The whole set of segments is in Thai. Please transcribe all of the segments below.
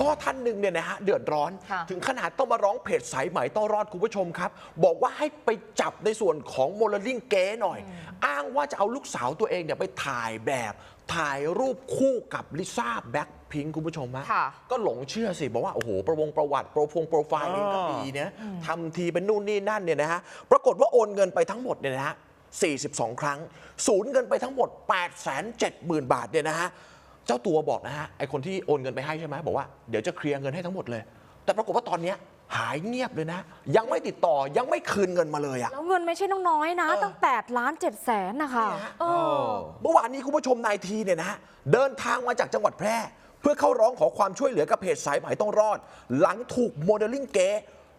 พ่อท่านหนึ่งเนี่ยนะฮะเดือดร้อน ค่ะถึงขนาดต้องมาร้องเพจสายไหมต้องรอดคุณผู้ชมครับ บอกว่าให้ไปจับในส่วนของโมเลลิ่งเก๋หน่อย อ้างว่าจะเอาลูกสาวตัวเองเนี่ยไปถ่ายแบบ ถ่ายรูปคู่กับลิซ่าแบ็คพิงคุณผู้ชมฮะค่ะ ก็หลงเชื่อสิ บอกว่า โอ้โห ประวงประวัติโปรฟงโปรไฟล์เองก็ดีเนี่ยทำทีเป็นนู่นนี่นั่นเนี่ยนะฮะ ปรากฏว่าโอนเงินไปทั้งหมดเนี่ยนะฮะ 42 ครั้ง สูญเงินไปทั้งหมด 870,000 บาทเนี่ยนะฮะเจ้าตัวบอกนะฮะไอคนที่โอนเงินไปให้ใช่ไหมบอกว่าเดี๋ยวจะเคลียร์เงินให้ทั้งหมดเลย แต่ปรากฏว่าตอนเนี้ยหายเงียบเลยนะ ยังไม่ติดต่อยังไม่คืนเงินมาเลยอะแล้วเงินไม่ใช่น้อยๆนะเออตั้ง8ล้าน7แสนนะคะเนี่ยฮะเออเมื่อวานนี้คุณผู้ชมนายทีเนี่ยนะฮะเดินทางมาจากจังหวัดแพร่ เพื่อเข้าร้องขอความช่วยเหลือกับเพจสายไหมต้องรอด หลังถูกโมเดลลิ่งเก๋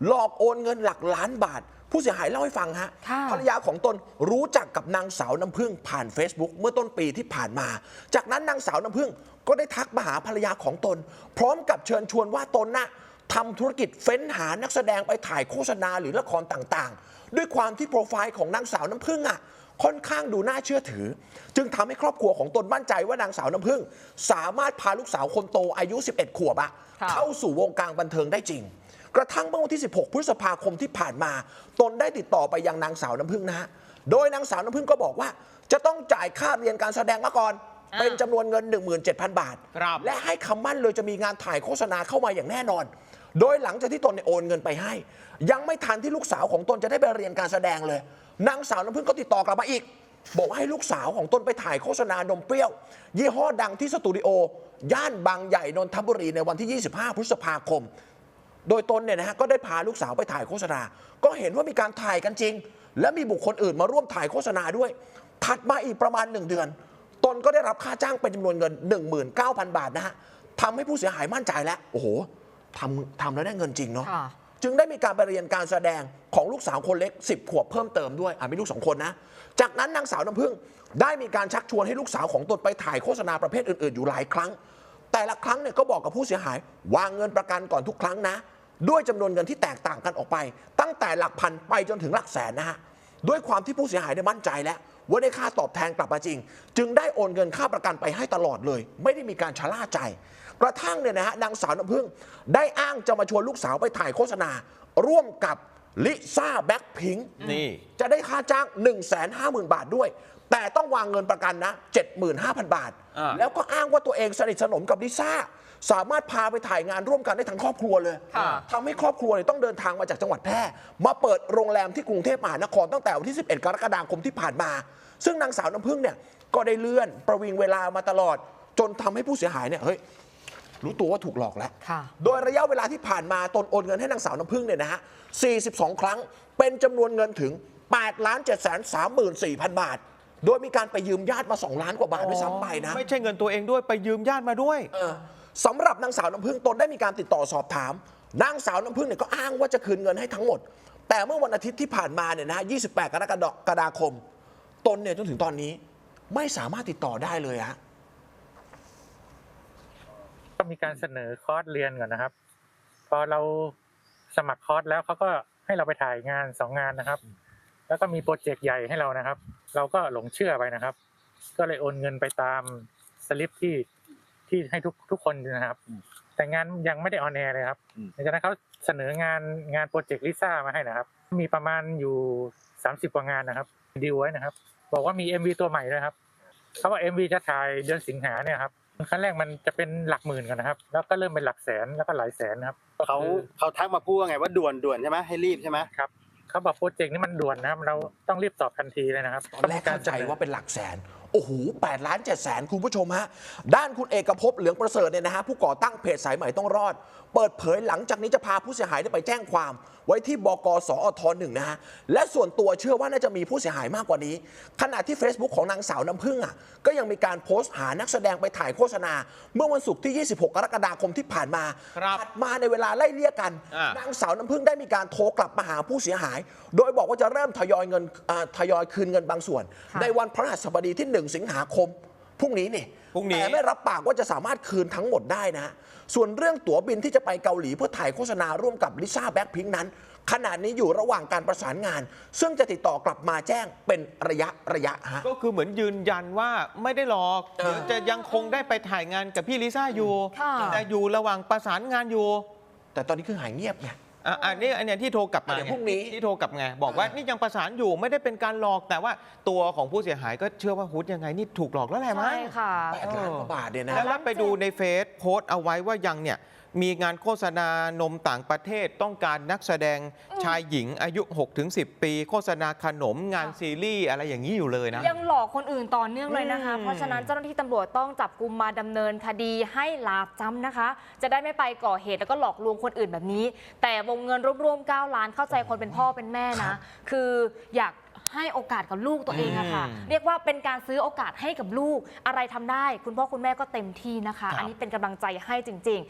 หลอกโอนเงินหลักล้านบาท ผู้เสียหายเล่าให้ฟังฮะค่ะภรรยาของตนรู้จักกับนางสาวน้ำพึ่งผ่าน Facebook เมื่อต้นปีที่ผ่านมา จากนั้นนางสาวน้ำพึ่งก็ได้ทักมาหาภรรยาของตน พร้อมกับเชิญชวนว่าตนน่ะทำธุรกิจเฟ้นหานักแสดงไปถ่ายโฆษณาหรือละครต่างๆ ด้วยความที่โปรไฟล์ของนางสาวน้ำพึ่งอะ ค่อนข้างดูน่าเชื่อถือ จึงทำให้ครอบครัวของตนมั่นใจว่านางสาวน้ำพึ่ง สามารถพาลูกสาวคนโตอายุ 11 ขวบอะค่ะ เข้าสู่วงการบันเทิงได้จริง กระทั่งเมื่อวันที่ 16 พฤษภาคมที่ผ่านมา ตนได้ติดต่อไปยังนางสาวน้ำพึ่งนะฮะโดยนางสาวน้ำพึ่งก็บอกว่า จะต้องจ่ายค่าเรียนการแสดงมาก่อน อ่าเป็นจำนวนเงิน 17,000 บาท ครับ และให้คำมั่นเลยจะมีงานถ่ายโฆษณาเข้ามาอย่างแน่นอน โดยหลังจากที่ตนเนี่ยโอนเงินไปให้ ยังไม่ทันที่ลูกสาวของตนจะได้ไปเรียนการแสดงเลย นางสาวน้ำพึ่งก็ติดต่อกลับมาอีก บอกว่าให้ลูกสาวของตนไปถ่ายโฆษณานมเปรี้ยว ยี่ห้อดังที่สตูดิโอ ย่านบางใหญ่นนทบุรีในวันที่ 25 พฤษภาคม โดยตนเนี่ยนะฮะก็ได้พาลูกสาวไปถ่ายโฆษณา ก็เห็นว่ามีการถ่ายกันจริง และมีบุคคลอื่นมาร่วมถ่ายโฆษณาด้วย ถัดมาอีกประมาณ 1 เดือน ตนก็ได้รับค่าจ้างเป็นจำนวนเงิน 19,000 บาทนะฮะทำให้ผู้เสียหายมั่นใจแล้ว โอ้โหทำทำแล้วได้เงินจริงเนาะค่ะจึงได้มีการไปเรียนการแสดงของลูกสาวคนเล็ก 10 ขวบเพิ่มเติมด้วยอะมีลูกสองคนนะ จากนั้นนางสาวน้ำพึ่งได้มีการชักชวนให้ลูกสาวของตนไปถ่ายโฆษณาประเภทอื่นๆอยู่หลายครั้ง แต่ละครั้งเนี่ยก็บอกกับผู้เสียหาย วางเงินประกันก่อนทุกครั้งนะ ด้วยจำนวนเงินที่แตกต่างกันออกไป ตั้งแต่หลักพันไปจนถึงหลักแสนนะฮะด้วยความที่ผู้เสียหายได้มั่นใจแล้วว่าได้ค่าตอบแทนกลับมาจริง จึงได้โอนเงินค่าประกันไปให้ตลอดเลย ไม่ได้มีการชะล่าใจ กระทั่งเนี่ยนะฮะนางสาวน้ำพึ่ง ได้อ้างจะมาชวนลูกสาวไปถ่ายโฆษณา ร่วมกับลิซ่าแบ็คพิงนี่จะได้ค่าจ้าง 1 5 0 0 0 0 บาทด้วย แต่ต้องวางเงินประกันนะ 75,000 บาท อ่า แล้วก็อ้างว่าตัวเองสนิทสนมกับลิซ่า สามารถพาไปถ่ายงานร่วมกันได้ทั้งครอบครัวเลยค่ะ ทำให้ครอบครัวเนี่ยต้องเดินทางมาจากจังหวัดแพร่ มาเปิดโรงแรมที่กรุงเทพมหานครตั้งแต่วันที่ 11 กรกฎาคมที่ผ่านมา ซึ่งนางสาวน้ำพึ่งเนี่ยก็ได้เลื่อนประวิงเวลามาตลอด จนทำให้ผู้เสียหายเนี่ยเฮ้ย รู้ตัวว่าถูกหลอกแล้ว ค่ะ โดยระยะเวลาที่ผ่านมาตนโอนเงินให้นางสาวน้ำพึ่งเนี่ยนะฮะ 42 ครั้ง เป็นจำนวนเงินถึง8ล้าน7 3 4 0 0 0 บาท โดยมีการไปยืมญาติมา 2 ล้านกว่าบาทด้วยซ้ำไปนะไม่ใช่เงินตัวเองด้วยไปยืมญาติมาด้วยเออสำหรับนางสาวน้ำพึ่งตนได้มีการติดต่อสอบถาม นางสาวน้ำพึ่งเนี่ยก็อ้างว่าจะคืนเงินให้ทั้งหมด แต่เมื่อวันอาทิตย์ที่ผ่านมาเนี่ยนะฮะ28 กรกฎาคม ตนเนี่ยจนถึงตอนนี้ไม่สามารถติดต่อได้เลยฮะก็มีการเสนอคอร์สเรียนก่อนนะครับ พอเราสมัครคอร์สแล้วเขาก็ให้เราไปถ่ายงานสองงานนะครับ แล้วก็มีโปรเจกต์ใหญ่ให้เรานะครับ เราก็หลงเชื่อไปนะครับ ก็เลยโอนเงินไปตามสลิปที่ที่ให้ทุกทุกคนนะครับ แต่งานยังไม่ได้ออนแอร์เลยครับอืมหลังจากนั้นเขาเสนองานงานโปรเจกต์ลิซ่ามาให้นะครับ มีประมาณอยู่สามสิบกว่างานนะครับดีลไว้นะครับ บอกว่ามี MV ตัวใหม่ด้วยครับเขาว่า MV จะถ่ายเดือนสิงหาเนี่ยครับครั้งแรกมันจะเป็นหลักหมื่นกันนะครับ แล้วก็เริ่มเป็นหลักแสนแล้วก็หลายแสนนะครับก็เขาคือเขาทักมาพูดว่าไงว่าด่วนด่วนใช่ไหมให้รีบใช่ไหมครับ เขาบอกโปรเจกต์นี้มันด่วนนะครับ เราต้องรีบตอบทันทีเลยนะครับตอนแรกเข้าใจว่าเป็นหลักแสน โอ้โห8ล้าน7แสนคุณผู้ชมฮะ ด้านคุณเอกภพเหลืองประเสริฐเนี่ยนะฮะผู้ก่อตั้งเพจสายใหม่ต้องรอด เปิดเผยหลังจากนี้จะพาผู้เสียหายเนี่ยไปแจ้งความ ไว้ที่บกสอทหนึ่งนะฮะ และส่วนตัวเชื่อว่าน่าจะมีผู้เสียหายมากกว่านี้ ขณะที่ Facebook ของนางสาวน้ำพึ่งอะก็ยังมีการโพสต์หานักแสดงไปถ่ายโฆษณา เมื่อวันศุกร์ที่ 26 กรกฎาคมที่ผ่านมาครับถัดมาในเวลาไล่เลี่ยกันอ่านางสาวน้ำพึ่งได้มีการโทรกลับมาหาผู้เสียหาย โดยบอกว่าจะเริ่มทยอยเงินอ่าทยอยคืนเงินบางส่วนค่ะในวันพฤหัสบดีที่1สิงหาคมพรุ่งนี้นี่พรุ่งนี้ แต่ไม่รับปากว่าจะสามารถคืนทั้งหมดได้นะ ส่วนเรื่องตั๋วบินที่จะไปเกาหลีเพื่อถ่ายโฆษณาร่วมกับลิซ่าแบ็คพิงค์นั้น ขณะนี้อยู่ระหว่างการประสานงาน ซึ่งจะติดต่อกลับมาแจ้งเป็นระยะระยะฮะ ก็คือเหมือนยืนยันว่าไม่ได้หลอกเออ เดี๋ยวจะยังคงได้ไปถ่ายงานกับพี่ลิซ่าอยู่ค่ะ แต่อยู่ระหว่างประสานงานอยู่ แต่ตอนนี้คือหายเงียบไง อะอันนี้อันเนี้ยที่โทรกลับมาเดี๋ยวพรุ่งนี้ที่โทรกลับไงบอกว่านี่ยังประสานอยู่ไม่ได้เป็นการหลอกแต่ว่าตัวของผู้เสียหายก็เชื่อว่าฮุดยังไงนี่ถูกหลอกแล้วแหละมั้ใช่งค่ะ แปดล้านกว่าบาทเนี่ยนะ แล้วแล้วไปดูในเฟซโพสต์เอาไว้ว่ายังเนี่ย มีงานโฆษณานมต่างประเทศต้องการนักแสดงชายหญิงอายุ 6-10 ปี โฆษณาขนมงานซีรีส์อะไรอย่างนี้อยู่เลยนะ ยังหลอกคนอื่นต่อเนื่องเลยนะคะอืมเพราะฉะนั้นเจ้าหน้าที่ตำรวจต้องจับกลุ่มมาดำเนินคดีให้ลาบจำนะคะ จะได้ไม่ไปก่อเหตุแล้วก็หลอกลวงคนอื่นแบบนี้ แต่วงเงินรวมๆ 9 ล้านเข้าใจคนเป็นพ่อเป็นแม่นะ คืออยากให้โอกาสกับลูกตัวเองอะค่ะอืมเรียกว่าเป็นการซื้อโอกาสให้กับลูก อะไรทำได้ คุณพ่อคุณแม่ก็เต็มที่นะคะครับอันนี้เป็นกำลังใจให้จริงๆ